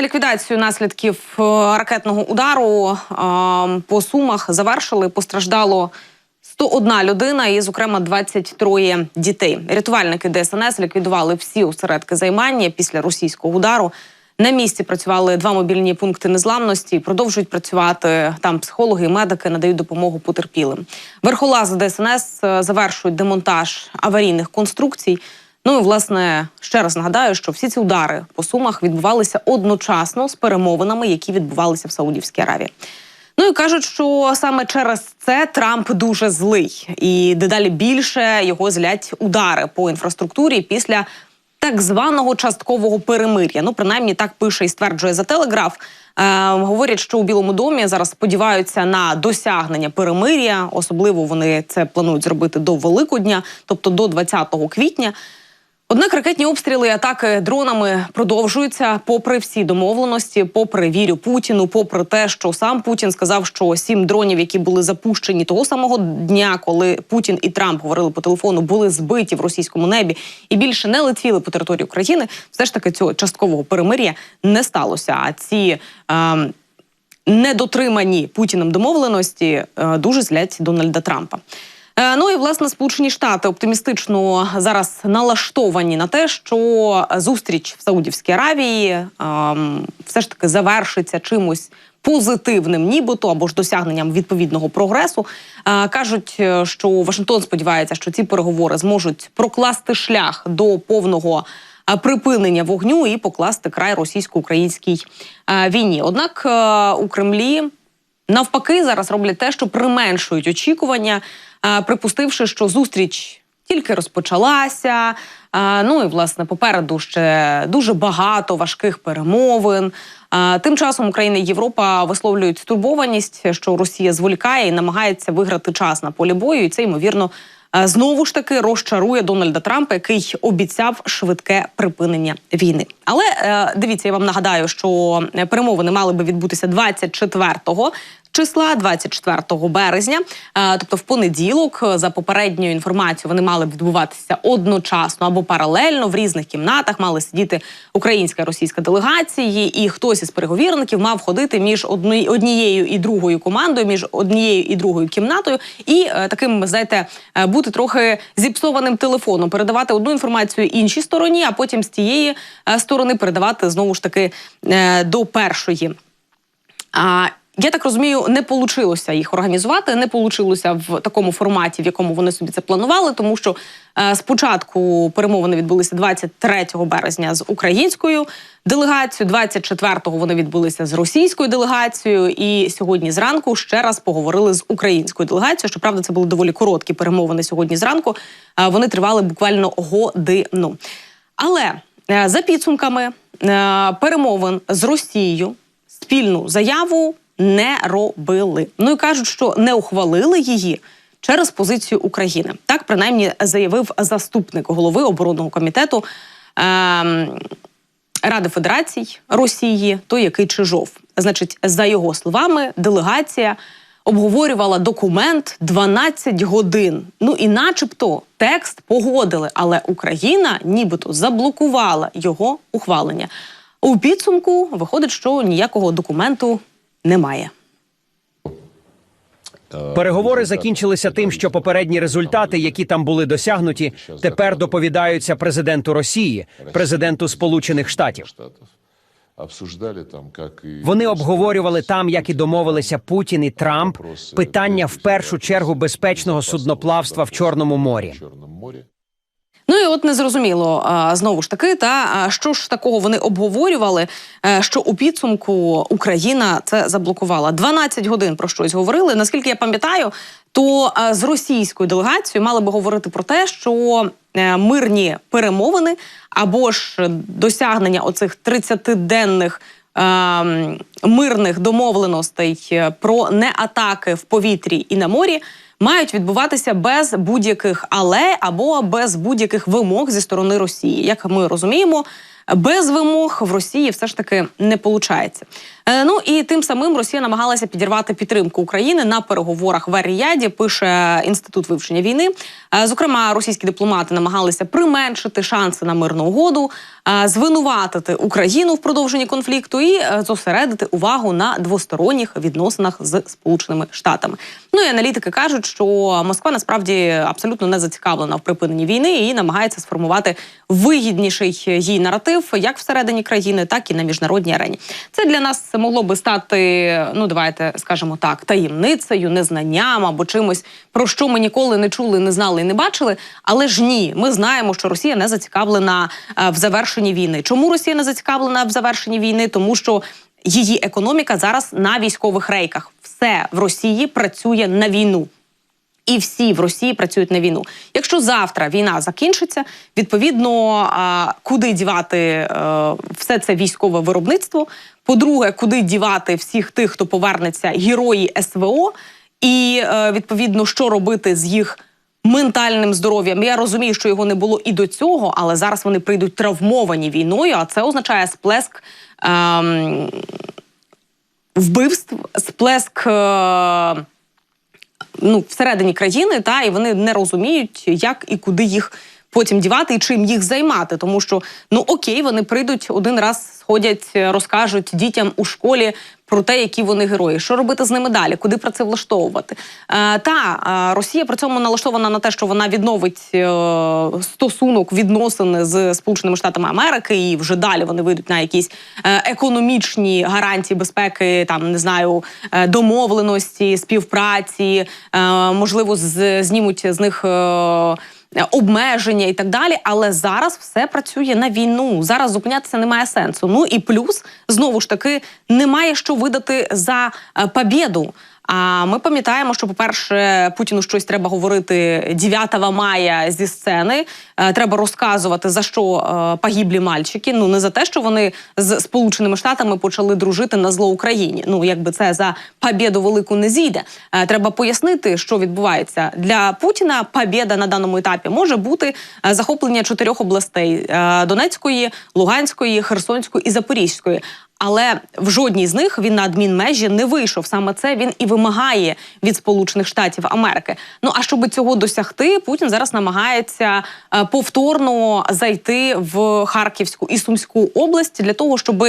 власне ліквідацію наслідків е, ракетного удару е, по сумах завершили. Постраждало 101 людина і, зокрема, 23 дітей. Рятувальники ДСНС ліквідували всі осередки займання після російського удару. На місці працювали два мобільні пункти незламності. Продовжують працювати там психологи і медики надають допомогу потерпілим. Верхолази ДСНС е, завершують демонтаж аварійних конструкцій. Ну і власне ще раз нагадаю, що всі ці удари по сумах відбувалися одночасно з перемовинами, які відбувалися в Саудівській Аравії. Ну і кажуть, що саме через це Трамп дуже злий, і дедалі більше його злять удари по інфраструктурі після так званого часткового перемир'я. Ну, принаймні так пише і стверджує за телеграф. Е, говорять, що у Білому домі зараз сподіваються на досягнення перемир'я. Особливо вони це планують зробити до Великодня, тобто до 20 квітня. Однак ракетні обстріли і атаки дронами продовжуються, попри всі домовленості, попри вірю Путіну, попри те, що сам Путін сказав, що сім дронів, які були запущені того самого дня, коли Путін і Трамп говорили по телефону, були збиті в російському небі і більше не летіли по території України. Все ж таки цього часткового перемир'я не сталося. А ці ем, недотримані Путіним домовленості е, дуже злять Дональда Трампа. Е, Ну і власне Сполучені Штати оптимістично зараз налаштовані на те, що зустріч в Саудівській Аравії ем, все ж таки завершиться чимось позитивним, нібито або ж досягненням відповідного прогресу. Е, кажуть, е, що Вашингтон сподівається, що ці переговори зможуть прокласти шлях до повного. е, Припинення вогню і покласти край російсько-українській війні. Однак у Кремлі навпаки зараз роблять те, що применшують очікування, припустивши, що зустріч тільки розпочалася. Ну і власне попереду ще дуже багато важких перемовин. Тим часом Україна і Європа висловлюють стурбованість, що Росія зволікає і намагається виграти час на полі бою. І це ймовірно знову ж таки розчарує Дональда Трампа, який обіцяв швидке припинення війни. Але е, дивіться, я вам нагадаю, що е, перемовини мали би відбутися 24-го числа, 24 березня. Е, тобто, в понеділок, е, за попередньою інформацією, вони мали б відбуватися одночасно або паралельно в різних кімнатах. Мали сидіти українська і російська делегації, і хтось із переговірників мав ходити між однією і другою командою, між однією і другою кімнатою, і е, таким, знаєте, бути трохи зіпсованим телефоном, передавати одну інформацію іншій стороні, а потім з тієї сторони передавати знову ж таки до першої. А я так розумію, не вийшло їх організувати, не вийшло в такому форматі, в якому вони собі це планували, тому що е, спочатку перемовини відбулися 23 березня з українською делегацією, 24-го вони відбулися з російською делегацією, і сьогодні зранку ще раз поговорили з українською делегацією. Щоправда, це були доволі короткі перемовини сьогодні зранку. Е, вони тривали буквально годину. Але е, за підсумками е, перемовин з Росією спільну заяву не робили. Ну і кажуть, що не ухвалили її через позицію України. Так принаймні заявив заступник голови оборонного комітету ем, Ради Федерацій Росії, той який Чижов. Значить, за його словами, делегація обговорювала документ 12 годин. Ну і, начебто, текст погодили, але Україна нібито заблокувала його ухвалення. У підсумку виходить, що ніякого документу немає. Переговори закінчилися тим, що попередні результати, які там були досягнуті, тепер доповідаються президенту Росії, президенту Сполучених Штатів. Вони обговорювали там, як і домовилися Путін і Трамп, питання в першу чергу безпечного судноплавства в Чорному морі. Ну і от незрозуміло знову ж таки, та що ж такого вони обговорювали, е, що у підсумку Україна це заблокувала. 12 годин про щось говорили. Наскільки я пам'ятаю, то з російською делегацією мали би говорити про те, що е, мирні перемовини або ж досягнення оцих 30-денних ем, мирних домовленостей е, про неатаки в повітрі і на морі мають відбуватися без будь-яких але або без будь-яких вимог зі сторони Росії. Як ми розуміємо, без вимог в Росії все ж таки не виходить. Ну і тим самим Росія намагалася підірвати підтримку України на переговорах в Аріяді. Пише інститут вивчення війни. Е, Зокрема, російські дипломати намагалися применшити шанси на мирну угоду, е, звинуватити Україну в продовженні конфлікту і е, зосередити увагу на двосторонніх відносинах з Сполученими Штатами. Ну і аналітики кажуть, що Москва насправді абсолютно не зацікавлена в припиненні війни і намагається сформувати вигідніший їй наратив як всередині країни, так і на міжнародній арені. Це для нас могло би стати, ну давайте скажемо так, таємницею, незнанням або чимось, про що ми ніколи не чули, не знали і не бачили. Але ж ні, ми знаємо, що Росія не зацікавлена е, в завершенні війни. Чому Росія не зацікавлена в завершенні війни? Тому що її економіка зараз на військових рейках. Все в Росії працює на війну. І всі в Росії працюють на війну. Якщо завтра війна закінчиться, відповідно, куди дівати е, все це військове виробництво? По-друге, куди дівати всіх тих, хто повернеться, герої СВО, і е, відповідно, що робити з їх ментальним здоров'ям? Я розумію, що його не було і до цього, але зараз вони прийдуть травмовані війною, а це означає сплеск. ем, Вбивств, сплеск е, ну, всередині країни, та і вони не розуміють, як і куди їх потім дівати і чим їх займати. Тому що ну окей, вони прийдуть один раз, сходять, розкажуть дітям у школі про те, які вони герої. Що робити з ними далі? Куди про це влаштовувати? Е, та е, Росія при цьому налаштована на те, що вона відновить е, стосунок відносини з Сполученими Штатами Америки, і вже далі вони вийдуть на якісь економічні гарантії безпеки, там не знаю, домовленості, співпраці, можливо, з, знімуть з них. Е, Обмеження і так далі, але зараз все працює на війну. Зараз зупинятися немає сенсу. Ну і плюс знову ж таки немає що видати за побіду. побєду. А ми пам'ятаємо, що, по-перше, Путіну щось треба говорити 9 мая зі сцени. Е, Треба розказувати за що е, погиблі мальчики. Ну не за те, що вони з Сполученими Штатами почали дружити на зло Україні. Ну якби це за побєду велику не зійде. Е, Треба пояснити, що відбувається для Путіна. Побєда на даному етапі може бути захоплення чотирьох областей: Донецької, Луганської, Херсонської і Запорізької. Але в жодній з них він на адмінмежі не вийшов. Саме це він і вимагає від Сполучених Штатів Америки. Ну а щоб цього досягти, Путін зараз намагається е, повторно зайти в Харківську і Сумську область для того, щоб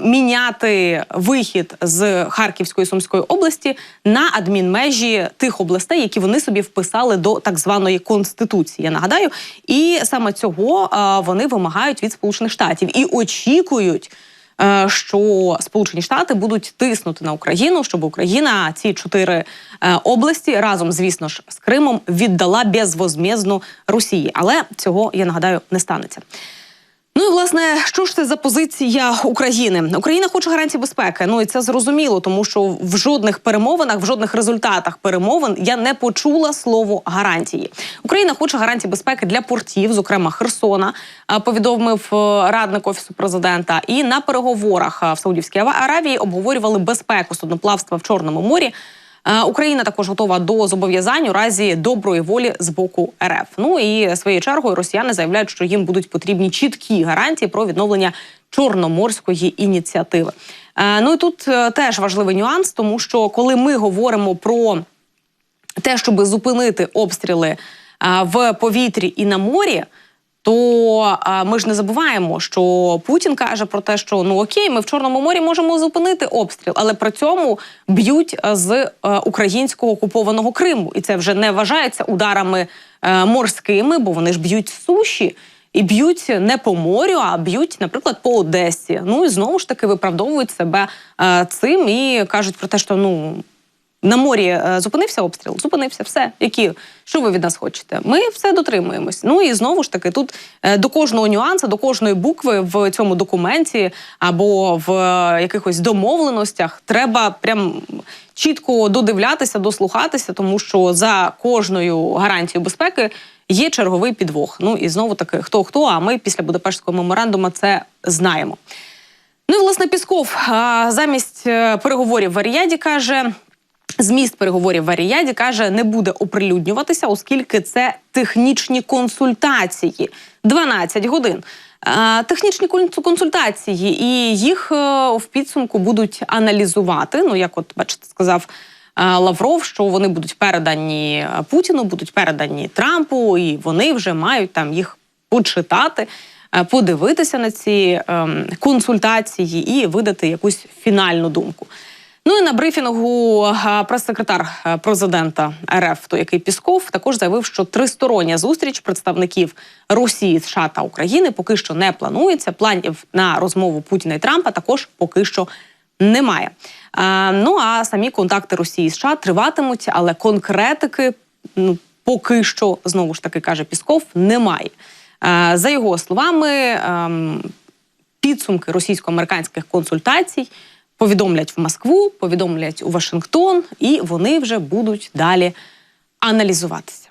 міняти вихід з Харківської Сумської області на адмінмежі тих областей, які вони собі вписали до так званої конституції. Я нагадаю, і саме цього е, вони вимагають від Сполучених Штатів і очікують е, що Сполучені Штати будуть тиснути на Україну, щоб Україна ці чотири е, області разом, звісно ж, з Кримом віддала безвозмєзно Росії. Але цього я нагадаю не станеться. Ну і власне, що ж це за позиція України? Україна хоче гарантій безпеки. Ну і це зрозуміло, тому що в жодних перемовинах, в жодних результатах перемовин я не почула слово гарантії. Україна хоче гарантій безпеки для портів, зокрема Херсона. е, Повідомив е, радник офісу президента. І на переговорах е, в Саудівській Аравії обговорювали безпеку судноплавства в Чорному морі. Е, Україна також готова до зобов'язань у разі доброї волі з боку РФ. Ну і своєю чергою росіяни заявляють, що їм будуть потрібні чіткі гарантії про відновлення чорноморської ініціативи. Е, Ну і тут е, теж важливий нюанс, тому що коли ми говоримо про те, щоб зупинити обстріли в повітрі і на морі. То а, ми ж не забуваємо, що Путін каже про те, що ну окей, ми в Чорному морі можемо зупинити обстріл, але при цьому б'ють е, з е, українського окупованого Криму, і це вже не вважається ударами е, морськими, бо вони ж б'ють суші. І б'ють не по морю, а б'ють, наприклад, по Одесі. Ну і знову ж таки виправдовують себе е, цим і кажуть про те, що ну на морі е, зупинився обстріл, зупинився все. Які що ви від нас хочете? Ми все дотримуємось. Ну і знову ж таки, тут е, до кожного нюансу, до кожної букви в цьому документі або в е, якихось домовленостях треба прям чітко додивлятися, дослухатися, тому що за кожною гарантією безпеки. Є черговий підвох. Ну і знову таки, хто хто, а ми після Будапештського меморандуму це знаємо. Ну і власне Пісков замість переговорів в Аріяді каже. Зміст переговорів в Аріяді каже, не буде оприлюднюватися, оскільки це технічні консультації 12 годин. технічні консультації, і їх е, в підсумку будуть аналізувати. Ну, як от бачите, сказав е, Лавров, що вони будуть передані е, Путіну, будуть передані Трампу, і вони вже мають там їх почитати, подивитися на ці ем, консультації і видати якусь фінальну думку. Ну і на брифінгу е, прес-секретар е, президента РФ, то який Пісков, також заявив, що тристороння зустріч представників Росії, США та України поки що не планується. Планів на розмову Путіна і Трампа також поки що немає. Е, ну а самі контакти Росії і США триватимуть, але конкретики ну, поки що знову ж таки каже Пісков, немає. Е, за його словами. ем, підсумки російсько-американських консультацій повідомлять в Москву, повідомлять у Вашингтон, і вони вже будуть далі аналізуватися.